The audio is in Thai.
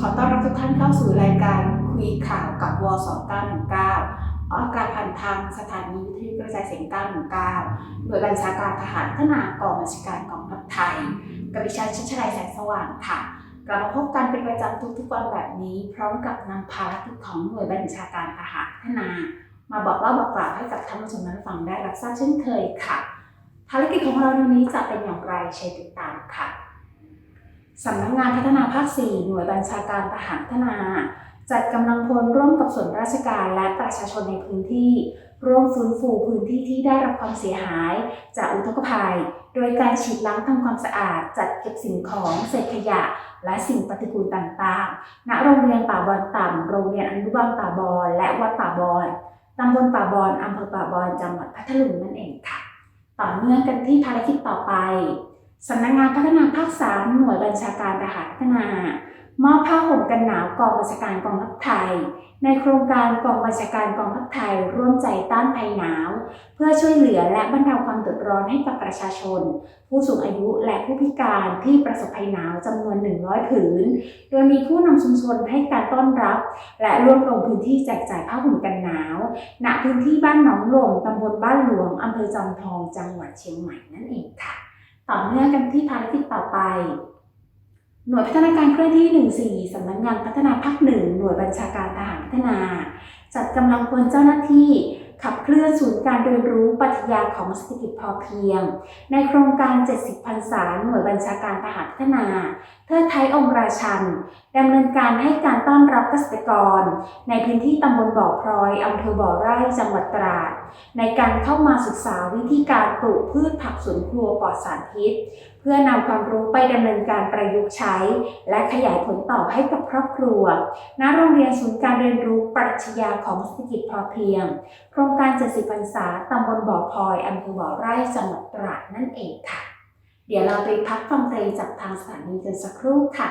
ขอต้อนรับทุกท่านเข้าสู่รายการคุยข่าวกับว2919ออกอากาศผ่านทางสถานีวิทยุกระจายเสียง919โดยบัญชาการทหารพัฒนากองบัญชาการกองทัพไทย กับดิฉันชัชรัยแสงสว่างค่ะ กลับมาพบกันเป็นประจำทุกๆวันแบบนี้ พร้อมกับนำภารกิจของหน่วยบัญชาการทหารพัฒนา มาบอกเล่าบอกกล่าวให้กับท่านผู้ชมนั้นฟังได้รับทราบเช่นเคยค่ะ ภารกิจของเราในวันนี้จะเป็นอย่างไรเชิญติดตามค่ะ สำนักงานพัฒนาภาค 4 หน่วยบัญชาการทหารพัฒนา จัดกำลังพลร่วมกับส่วนราชการและประชาชนในพื้นที่ ร่วมฟื้นฟูพื้นที่ที่ได้รับความเสียหาย จากอุทกภัย โดยการฉีดล้างทำความสะอาด จัดเก็บสิ่งของเศษขยะ และสิ่งปฏิกูลต่างๆ ณ โรงเรียนป่าบอนต่ำ โรงเรียนอนุบาลป่าบอนและวัดป่าบอนตำบลป่าบอนอำเภอป่าบอนจังหวัดพัทลุงนั่นเองค่ะ ต่อเนื่องกันที่ภารกิจต่อไป สำนักงานพัฒนาภาค3หน่วยบัญชาการทหารพัฒนามอบผ้าห่มกันหนาวกองบัญชาการกองทัพไทย ในโครงการกองบัญชาการกองทัพไทย ร่วมใจต้านภัยหนาว เพื่อช่วยเหลือและบรรเทาความเดือดร้อนให้กับประชาชน ผู้สูงอายุและผู้พิการที่ประสบภัยหนาวจำนวน 100 ผืน โดยมีผู้นำชุมชนให้การต้อนรับ และร่วมลงพื้นที่แจกจ่ายผ้าห่มกันหนาวณพื้นที่บ้านหนองหล่มตำบลบ้านหลวงอำเภอจอมทองจังหวัดเชียงใหม่นั่นเองค่ะ ต่อเนื่องกันที่ภารกิจต่อไป หน่วยพัฒนาการเคลื่อนที่ 14 สำนักงานพัฒนาภาคหนึ่งหน่วยบัญชาการทหารพัฒนา จัดกำลังพลเจ้าหน้าที่ ขับเคลื่อนศูนย์การเรียนรู้ปรัชญาของเศรษฐกิจพอเพียง ในโครงการ 70 พรรษาหน่วยบัญชาการทหารพัฒนา เทิดไทยองค์ราชันดำเนินการให้การต้อนรับเกษตรกร ในพื้นที่ตำบลบ่อพลอยอำเภอบ่อไร่จังหวัดตราด ในการเข้ามาศึกษาวิธีการปลูกพืชผักสวนครัวปลอดสารพิษ เพื่อนำความรู้ไปดำเนินการประยุกต์ใช้ และขยายผลต่อให้กับครอบครัวณโรงเรียนศูนย์การเรียนรู้ปรัชญาของเศรษฐกิจพอเพียงโครงการ 70พรรษาตำบลบ่อพลอยอำเภอบ่อไร่จังหวัดตราดนั่นเองค่ะ เดี๋ยวเราไปพักฟังเพลงจากทางสถานีกันสักครู่ค่ะ